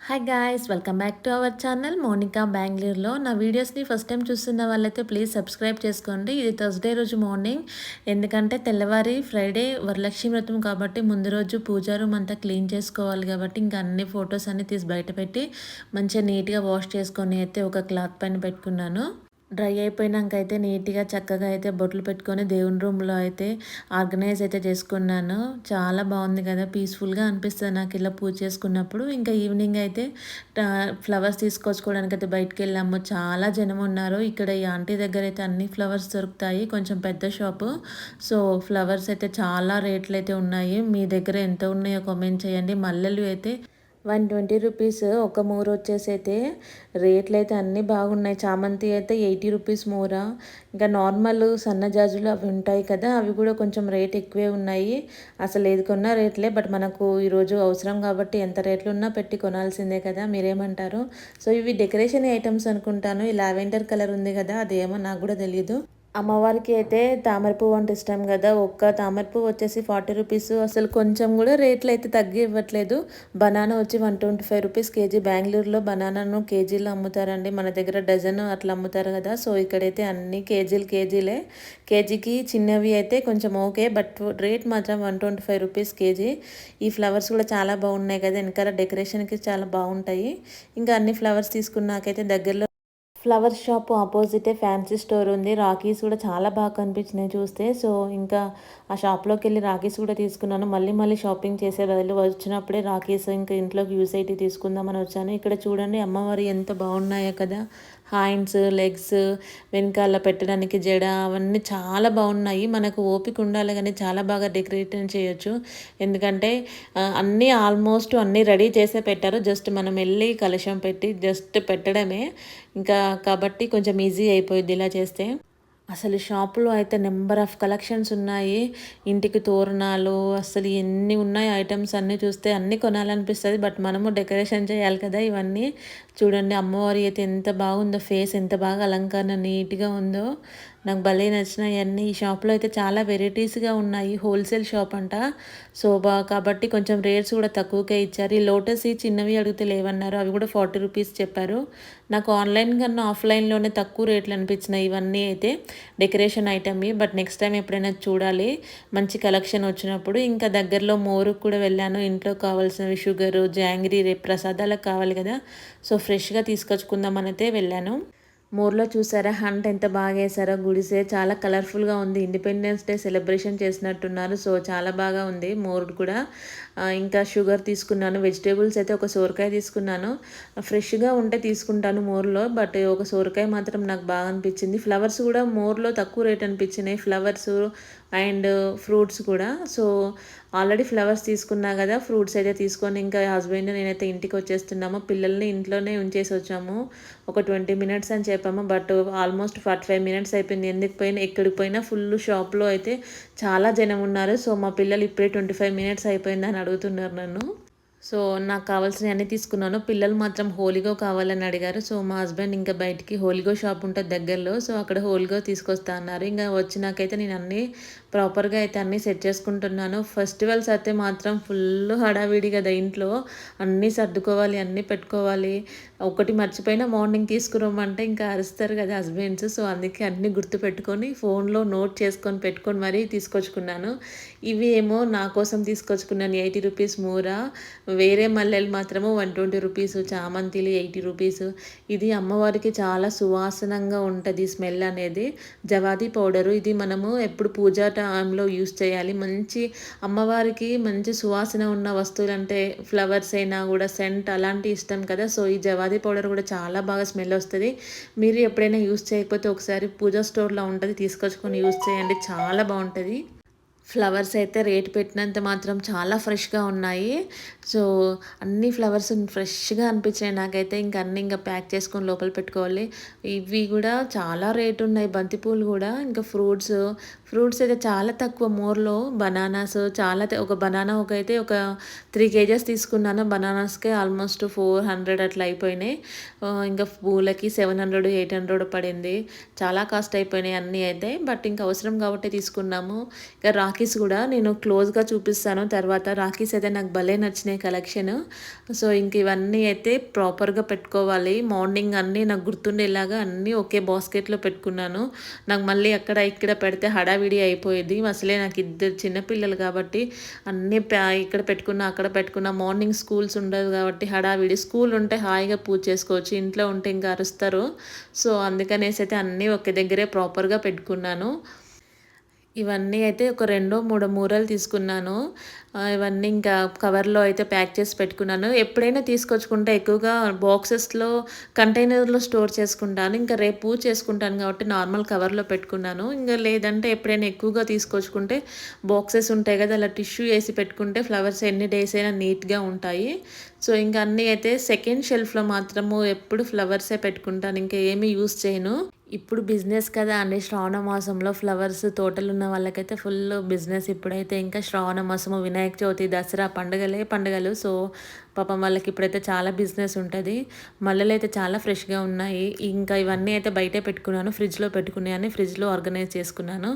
Hi guys welcome back to our channel Monika బెంగళూరులో నా వీడియోస్ని ఫస్ట్ టైం చూస్తున్న వాళ్ళైతే ప్లీజ్ సబ్స్క్రైబ్ చేసుకోండి. ఇది థర్స్డే రోజు మార్నింగ్ ఎందుకంటే తెల్లవారి ఫ్రైడే వరలక్ష్మి వ్రతం కాబట్టి ముందు రోజు పూజా రూమ్ అంతా క్లీన్ చేసుకోవాలి కాబట్టి ఇంకా అన్ని ఫొటోస్ అన్ని తీసి బయట పెట్టి మంచిగా నీట్గా వాష్ చేసుకొని అయితే ఒక క్లాత్ పైన పెట్టుకున్నాను. డ్రై అయిపోయినాక అయితే నీట్గా చక్కగా అయితే బొట్లు పెట్టుకొని దేవుని రూమ్లో అయితే ఆర్గనైజ్ అయితే చేసుకున్నాను. చాలా బాగుంది కదా పీస్ఫుల్గా అనిపిస్తుంది నాకు ఇలా పూజ చేసుకున్నప్పుడు. ఇంకా ఈవినింగ్ అయితే ఫ్లవర్స్ తీసుకొచ్చుకోవడానికి అయితే బయటకు వెళ్ళాము చాలా జనం ఉన్నారు. ఇక్కడ ఈ ఆంటీ దగ్గర అయితే అన్ని ఫ్లవర్స్ దొరుకుతాయి. కొంచెం పెద్ద షాపు. సో ఫ్లవర్స్ అయితే చాలా రేట్లు అయితే ఉన్నాయి. మీ దగ్గర ఎంత ఉన్నాయో కామెంట్ చేయండి. మల్లెలు అయితే వన్ ట్వంటీ రూపీస్ ఒక మూర వచ్చేసి అయితే రేట్లు అయితే అన్నీ బాగున్నాయి. చామంతి అయితే ఎయిటీ రూపీస్ మూర. ఇంకా నార్మల్ సన్నజాజులు అవి ఉంటాయి కదా అవి కూడా కొంచెం రేట్ ఎక్కువే ఉన్నాయి. అసలు ఏది కొన్నా రేట్లే బట్ మనకు ఈరోజు అవసరం కాబట్టి ఎంత రేట్లు ఉన్నా పెట్టి కొనాల్సిందే కదా మీరేమంటారు? సో ఇవి డెకరేషన్ ఐటమ్స్ అనుకుంటాను. ఈ లావెండర్ కలర్ ఉంది కదా అదేమో నాకు కూడా తెలియదు అమ్మవారికి అయితే తామర పువ్వు అంటే ఇష్టం కదా. ఒక్క తామర పువ్వు వచ్చేసి ఫార్టీ రూపీస్. అసలు కొంచెం కూడా రేట్లు అయితే తగ్గి ఇవ్వట్లేదు. బనానా వచ్చి one twenty five rupees KG. బెంగళూరులో బనానాను కేజీలో అమ్ముతారండి. మన దగ్గర డజన్ అట్లా అమ్ముతారు కదా. సో ఇక్కడైతే అన్ని కేజీలు కేజీలే. కేజీకి చిన్నవి అయితే కొంచెం ఓకే. బట్ రేట్ మాత్రం one twenty five rupees KG. ఈ ఫ్లవర్స్ కూడా చాలా బాగున్నాయి కదా. వెనకాల డెకరేషన్కి చాలా బాగుంటాయి. ఇంకా అన్ని ఫ్లవర్స్ తీసుకున్నాకైతే దగ్గరలో ఫ్లవర్ షాప్ ఆపోజిటే ఫ్యాన్సీ స్టోర్ ఉంది. రాఖీస్ కూడా చాలా బాగా కనిపించినాయి చూస్తే. సో ఇంకా ఆ షాప్లోకి వెళ్ళి రాఖీస్ కూడా తీసుకున్నాను. మళ్ళీ మళ్ళీ షాపింగ్ చేసే బదులు వచ్చినప్పుడే రాఖీస్ ఇంకా ఇంట్లోకి యూస్ అయితే తీసుకుందామని వచ్చాను. ఇక్కడ చూడండి అమ్మవారి ఎంత బాగున్నాయో కదా. హ్యాండ్స్ లెగ్స్ వెనకాల పెట్టడానికి జడ అవన్నీ చాలా బాగున్నాయి. మనకు ఓపిక ఉండాలి కానీ చాలా బాగా డెకరేట్ చేయొచ్చు. ఎందుకంటే అన్నీ ఆల్మోస్ట్ అన్నీ రెడీ చేసే పెట్టారు. జస్ట్ మనం వెళ్ళి కలశం పెట్టి జస్ట్ పెట్టడమే. ఇంకా కాబట్టి కొంచెం ఈజీ అయిపోయింది ఇలా చేస్తే. అసలు షాపులో అయితే నెంబర్ ఆఫ్ కలెక్షన్స్ ఉన్నాయి. ఇంటికి తోరణాలు అసలు ఎన్ని ఉన్నాయి ఐటమ్స్ అన్నీ చూస్తే అన్నీ కొనాలనిపిస్తుంది. బట్ మనము డెకరేషన్ చేయాలి కదా ఇవన్నీ. చూడండి అమ్మవారి అయితే ఎంత బాగుందో ఫేస్ ఎంత బాగా అలంకరణ నీట్గా ఉందో. నాకు భలే నచ్చినాయి అన్నీ ఈ షాప్లో అయితే చాలా వెరైటీస్గా ఉన్నాయి. హోల్సేల్ షాప్ అంట. సో బా కాబట్టి కొంచెం రేట్స్ కూడా తక్కువకే ఇచ్చారు. ఈ లోటస్ ఈ చిన్నవి అడిగితే లేవన్నారు. అవి కూడా ఫార్టీ రూపీస్ చెప్పారు. నాకు ఆన్లైన్ కన్నా ఆఫ్లైన్లోనే తక్కువ రేట్లు అనిపించినాయి ఇవన్నీ అయితే decoration item but next time ఎప్పుడైనా చూడాలి. మంచి కలెక్షన్ వచ్చినప్పుడు ఇంకా దగ్గరలో మోరుకు కూడా వెళ్ళాను. ఇంట్లో కావాల్సినవి షుగరు జాంగ్రీ రేపు ప్రసాదాలకు కావాలి కదా. సో ఫ్రెష్గా తీసుకొచ్చుకుందామని అయితే వెళ్ళాను. మోర్లో చూసారా? హంట్ ఎంత బాగా వేసారో గుడిసే చాలా కలర్ఫుల్గా ఉంది. ఇండిపెండెన్స్ డే సెలబ్రేషన్ చేసినట్టున్నారు. సో చాలా బాగా ఉంది మోర్ కూడా. ఇంకా షుగర్ తీసుకున్నాను. వెజిటేబుల్స్ అయితే ఒక సోరకాయ తీసుకున్నాను. ఫ్రెష్గా ఉంటే తీసుకుంటాను మోర్లో బట్ ఒక సోరకాయ మాత్రం నాకు బాగా అనిపించింది. ఫ్లవర్స్ కూడా మోర్లో తక్కువ రేట్ అనిపించినాయి. ఫ్లవర్స్ అండ్ ఫ్రూట్స్ కూడా. సో ఆల్రెడీ ఫ్లవర్స్ తీసుకున్నా కదా ఫ్రూట్స్ అయితే తీసుకొని ఇంకా హస్బెండ్ నేనైతే ఇంటికి వచ్చేస్తున్నాము. పిల్లల్ని ఇంట్లోనే ఉంచేసి వచ్చాము. ఒక ట్వంటీ మినిట్స్ అని చెప్పి చెప్పాము but almost forty five minutes అయిపోయింది. ఎందుకు పోయినా ఎక్కడికి పోయినా ఫుల్ షాప్లో అయితే చాలా జనం ఉన్నారు. సో మా పిల్లలు ఇప్పుడే ట్వంటీ ఫైవ్ మినిట్స్ అయిపోయిందని అడుగుతున్నారు నన్ను. సో నాకు కావాల్సినవి అన్నీ తీసుకున్నాను. పిల్లలు మాత్రం హోలీగో కావాలని అడిగారు. సో మా హస్బెండ్ ఇంకా బయటికి హోలీగో షాప్ ఉంటుంది దగ్గరలో. సో అక్కడ హోలీగో తీసుకొస్తా అన్నారు. ఇంకా వచ్చినాకైతే నేను అన్నీ ప్రాపర్గా అయితే అన్నీ సెట్ చేసుకుంటున్నాను. ఫెస్టివల్స్ అయితే మాత్రం ఫుల్ హడావిడి కదా ఇంట్లో అన్నీ సర్దుకోవాలి అన్నీ పెట్టుకోవాలి. ఒకటి మర్చిపోయినా మార్నింగ్ తీసుకురమ్మంటే ఇంకా అరుస్తారు కదా హస్బెండ్స్. సో అందుకే అన్నీ గుర్తు పెట్టుకొని ఫోన్లో నోట్ చేసుకొని పెట్టుకొని మరీ తీసుకొచ్చుకున్నాను. ఇవి ఏమో నా కోసం తీసుకొచ్చుకున్నాను ఎయిటీ రూపీస్ మూర వేరే మల్లెలు మాత్రము వన్ ట్వంటీ రూపీస్ చామంతిలు ఎయిటీ రూపీస్. ఇది అమ్మవారికి చాలా సువాసనంగా ఉంటుంది స్మెల్ అనేది. జవాది పౌడరు ఇది మనము ఎప్పుడు పూజా టైంలో యూస్ చేయాలి. మంచి అమ్మవారికి మంచి సువాసన ఉన్న వస్తువులు అంటే ఫ్లవర్స్ అయినా కూడా సెంట్ అలాంటి ఇష్టం కదా. సో ఈ జవాది పౌడర్ కూడా చాలా బాగా స్మెల్ వస్తుంది. మీరు ఎప్పుడైనా యూస్ చేయకపోతే ఒకసారి పూజా స్టోర్లో ఉంటుంది తీసుకొచ్చుకొని యూస్ చేయండి. చాలా బాగుంటుంది. ఫ్లవర్స్ అయితే రేట్ పెట్టినంత మాత్రం చాలా ఫ్రెష్గా ఉన్నాయి. సో అన్ని ఫ్లవర్స్ ఫ్రెష్గా అనిపించాయి నాకైతే. ఇంకా అన్నీ ఇంకా ప్యాక్ చేసుకొని లోపల పెట్టుకోవాలి. ఇవి కూడా చాలా రేట్ ఉన్నాయి. బంతిపూలు కూడా. ఇంకా ఫ్రూట్స్ ఫ్రూట్స్ అయితే చాలా తక్కువ. మోర్లో బనానాస్ చాలా ఒక బనానా ఒక అయితే ఒక త్రీ కేజెస్ తీసుకున్నాను. బనానాస్కే ఆల్మోస్ట్ ఫోర్ హండ్రెడ్ అట్లా అయిపోయినాయి. ఇంకా పూలకి సెవెన్ హండ్రెడ్ ఎయిట్ హండ్రెడ్ పడింది. చాలా కాస్ట్ అయిపోయినాయి అన్నీ అయితే. బట్ ఇంకా అవసరం కాబట్టి తీసుకున్నాము. ఇంకా రాఖీస్ కూడా నేను క్లోజ్గా చూపిస్తాను. తర్వాత రాఖీస్ అయితే నాకు భలే నచ్చినాయి కలెక్షన్. సో ఇంక ఇవన్నీ అయితే ప్రాపర్గా పెట్టుకోవాలి. మార్నింగ్ అన్నీ నాకు గుర్తుండేలాగా అన్నీ ఒకే బాస్కెట్లో పెట్టుకున్నాను. నాకు మళ్ళీ అక్కడ ఇక్కడ పెడితే హడావిడి అయిపోయేది. అసలే నాకు ఇద్దరు చిన్నపిల్లలు కాబట్టి అన్నీ ఇక్కడ పెట్టుకున్నా అక్కడ పెట్టుకున్నా మార్నింగ్ స్కూల్స్ ఉండదు కాబట్టి హడావిడి. స్కూల్ ఉంటే హాయిగా పూజ చేసుకోవచ్చు. ఇంట్లో ఉంటే ఇంకా అరుస్తారు. సో అందుకనేసి అయితే అన్నీ ఒకే దగ్గరే ప్రాపర్గా పెట్టుకున్నాను. ఇవన్నీ అయితే ఒక రెండో మూడో మూరలు తీసుకున్నాను. ఇవన్నీ ఇంకా కవర్లో అయితే ప్యాక్ చేసి పెట్టుకున్నాను. ఎప్పుడైనా తీసుకొచ్చుకుంటే ఎక్కువగా బాక్సెస్లో కంటైనర్లో స్టోర్ చేసుకుంటాను. ఇంకా రేపు చేసుకుంటాను కాబట్టి నార్మల్ కవర్లో పెట్టుకున్నాను. ఇంకా లేదంటే ఎప్పుడైనా ఎక్కువగా తీసుకొచ్చుకుంటే బాక్సెస్ ఉంటాయి కదా అలా టిష్యూ వేసి పెట్టుకుంటే ఫ్లవర్స్ ఎన్ని డేస్ అయినా నీట్గా ఉంటాయి. సో ఇంకా అన్నీ అయితే సెకండ్ షెల్ఫ్లో మాత్రము ఎప్పుడు ఫ్లవర్సే పెట్టుకుంటాను. ఇంకా ఏమీ యూస్ చేయను. ఇప్పుడు బిజినెస్ కదా అండి శ్రావణ మాసంలో ఫ్లవర్స్ తోటలు ఉన్న వాళ్ళకైతే ఫుల్ బిజినెస్ ఇప్పుడైతే ఇంకా శ్రావణ మాసము వినాయక చవితి దసరా పండుగలే పండుగలు. సో పాపం వాళ్ళకి ఇప్పుడైతే చాలా బిజినెస్ ఉంటుంది. మల్లెలు అయితే చాలా ఫ్రెష్గా ఉన్నాయి. ఇంకా ఇవన్నీ అయితే బయటే పెట్టుకున్నాను ఫ్రిడ్జ్లో పెట్టుకున్నాయని ఫ్రిడ్జ్లో ఆర్గనైజ్ చేసుకున్నాను.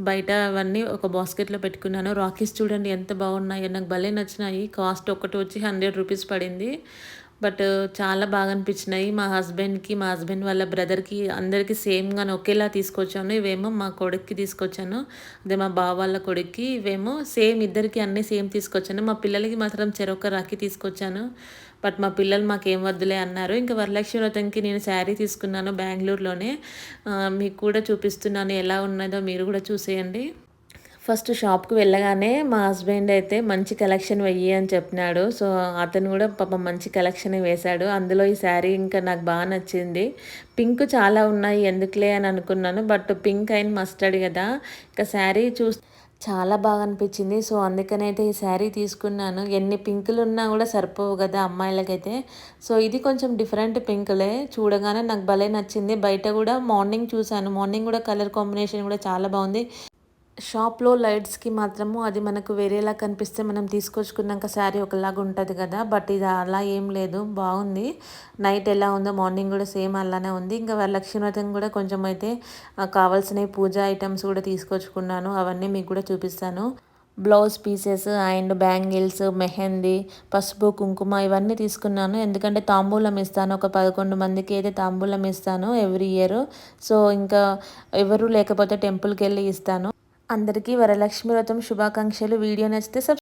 బయట అవన్నీ ఒక బాస్కెట్లో పెట్టుకున్నాను. రాకీస్ చూడండి ఎంత బాగున్నాయో నాకు భలే నచ్చినాయి. కాస్ట్ ఒకటి వచ్చి హండ్రెడ్ రూపీస్ పడింది. బట్ చాలా బాగా అనిపించినాయి మా హస్బెండ్కి మా హస్బెండ్ వాళ్ళ బ్రదర్కి అందరికీ సేమ్గానే ఒకేలా తీసుకొచ్చాను. ఇవేమో మా కొడుక్కి తీసుకొచ్చాను. అదే మా బావ వాళ్ళ కొడుక్కి. ఇవేమో సేమ్ ఇద్దరికి అన్నీ సేమ్ తీసుకొచ్చాను. మా పిల్లలకి మాత్రం చెరొక రాఖీ తీసుకొచ్చాను. బట్ మా పిల్లలు మాకేం వద్దులే అన్నారు. ఇంకా వరలక్ష్మి వ్రతంకి నేను శారీ తీసుకున్నాను బెంగళూరులోనే. మీకు కూడా చూపిస్తున్నాను. ఎలా ఉన్నదో మీరు కూడా చూసేయండి. ఫస్ట్ షాప్కి వెళ్ళగానే మా హస్బెండ్ అయితే మంచి కలెక్షన్ వెయ్యి అని చెప్పినాడు. సో అతను కూడా పాపం మంచి కలెక్షన్ వేశాడు. అందులో ఈ శారీ ఇంకా నాకు బాగా నచ్చింది. పింక్ చాలా ఉన్నాయి ఎందుకులే అని అనుకున్నాను. బట్ పింక్ అయిన మస్టర్డ్ కదా. ఇంకా శారీ చూస్ చాలా బాగా అనిపించింది. సో అందుకని అయితే ఈ శారీ తీసుకున్నాను. ఎన్ని పింకులు ఉన్నా కూడా సరిపోవు కదా అమ్మాయిలకైతే. సో ఇది కొంచెం డిఫరెంట్ పింకులే. చూడగానే నాకు భలే నచ్చింది. బయట కూడా మార్నింగ్ చూశాను. మార్నింగ్ కూడా కలర్ కాంబినేషన్ కూడా చాలా బాగుంది. షాప్లో లైట్స్కి మాత్రము అది మనకు వేరేలా కనిపిస్తే మనం తీసుకొచ్చుకున్నాక శారీ ఒకలాగా ఉంటుంది కదా బట్ ఇది అలా ఏం లేదు. బాగుంది. నైట్ ఎలా ఉందో మార్నింగ్ కూడా సేమ్ అలానే ఉంది. ఇంకా వరలక్ష్మి వ్రతం కూడా కొంచెం అయితే కావాల్సిన పూజ ఐటమ్స్ కూడా తీసుకొచ్చుకున్నాను. అవన్నీ మీకు కూడా చూపిస్తాను. Blouse pieces and bangles mehndi పసుపు కుంకుమ ఇవన్నీ తీసుకున్నాను. ఎందుకంటే తాంబూలం ఇస్తాను. ఒక పదకొండు మందికి అయితే తాంబూలం ఇస్తాను ఎవ్రీ ఇయర్. సో ఇంకా ఎవరు లేకపోతే టెంపుల్కి వెళ్ళి ఇస్తాను. అందరికీ వరలక్ష్మి వ్రతం శుభాకాంక్షలు. వీడియో నచ్చితే సబ్